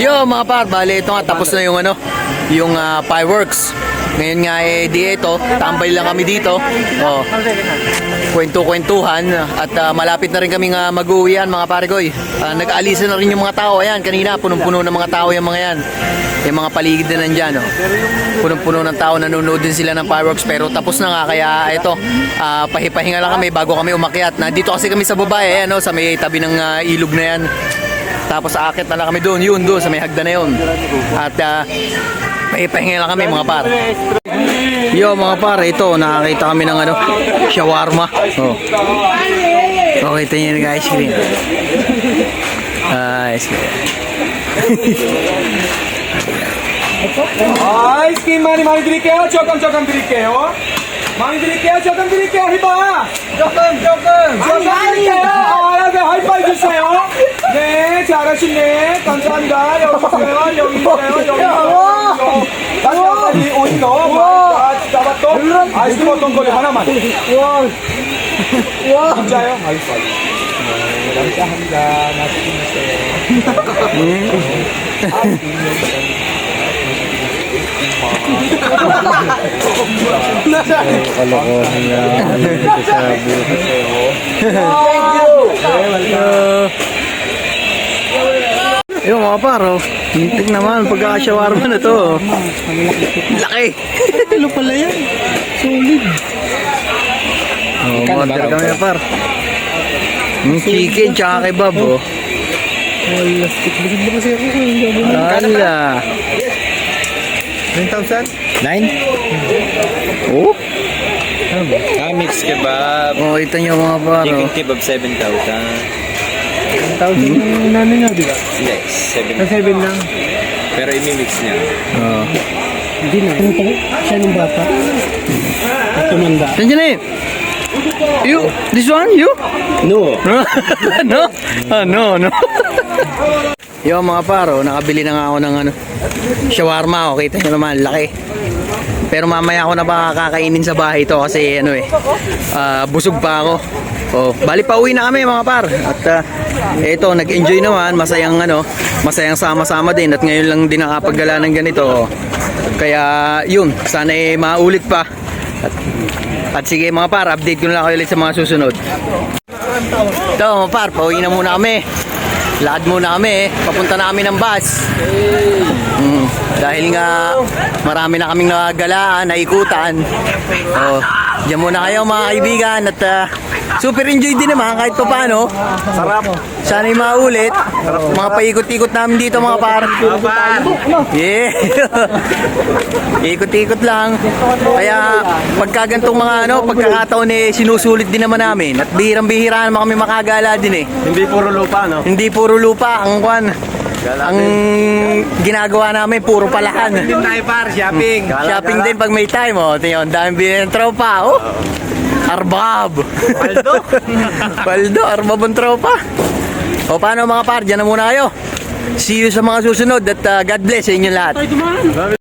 Yo mga par, bali ito nga tapos na yung ano, yung ah, fireworks. Ngayon nga eh di ito, tambay lang kami dito. Oh. Kwento-kwentuhan at ah, malapit na rin kami nga mag-uwian mga paregoy. Uh, nag-aalisan na rin yung mga tao. Ayan, kanina punong-puno ng mga tao yung mga yan. Yung mga paligid na nandyan. Oh. Punong-puno ng tao, nanonood din sila ng fireworks pero tapos na nga kaya ito, ah, pahipahinga lang kami bago kami umakyat. Nandito kasi kami sa baba eh, ano, sa may tabi ng ah, ilog na yan. Tapos akit na lang kami doon, yun doon sa may hagdan na yun. At uh, may pahinga lang kami mga par. Yo mga par, ito nakakita kami ng ano, shawarma. Oh. oh okay, tingnan niyo guys, green. Ah, ice cream. Ah, ice cream mani mani diri ke ho, ah, chokam chokam diri ke ho. Oh. Mani diri ke chokam diri ke ho. Chokam chokam. 네, 잘하시네. 감사합니다. 여기 있어요. 여기 있어요. 여기 있어요. 다시 한 가지 오이도. 자, 잡았고. 아이스크림 어떤 거리 하나만. 와. 와. 진짜요? 네, 감사합니다. 맛있게 Yung mga par, oh. Hintik naman pagka-shawarma na to. oh. Laki. Ano pala yan? Solid. Oh, order kami na par. Yung chicken tsaka kebab, oh. Wala, stick. Busog na kasi ako. Hindi ako Ala. 9,000? 9? Oh. Ah, mix kebab. Oh, ito nyo mga par, oh. Chicken kebab 7,000. 1,000 yung nano niya, di ba? Sa 7,000. 7 lang. Pero i-mix niya. Oh. Hindi na. Ano pa? Siya ng bata. At tumanda. Nandiyan na eh. You, this one, you? No. no? Ah, no, no. Yo mga paro, nakabili na nga ako ng ano, shawarma. Oh, kita nyo naman, laki. Pero mamaya ako na ba kakainin sa bahay to kasi ano eh, ah, busog pa ako. Oh, bali pa uwi na kami mga par. At ah, eto, nag-enjoy naman, masayang ano, masayang sama-sama din at ngayon lang din nakapagala ng ganito. Oh. Kaya yun, sana eh maulit pa. At, at sige mga par, update ko na lang kayo ulit sa mga susunod. Ito mga par, pauwi na muna kami. Lakad muna kami, papunta na kami ng bus. Mm, dahil nga marami na kaming nagalaan, naikutan. Oh, diyan muna kayo mga kaibigan at ah, super enjoy din naman kahit pa paano. Sarap. Sana'y maulit. Mga paikot-ikot namin dito mga par. Yeah. Ikot-ikot lang. Kaya pagka gantong mga ano, pagkakataon eh sinusulit din naman namin. At bihirang-bihira naman kami makagala din eh. Hindi puro lupa, no? Hindi puro lupa ang kwan. Ang ginagawa namin puro palahan. tayo par, shopping. Shopping din pag may time oh. Tingnan, ang dami bilhin ng tropa oh. Arbab. Paldo. Paldo, arbab ang tropa. O paano mga par, dyan na muna kayo. See you sa mga susunod at uh, God bless sa inyo lahat.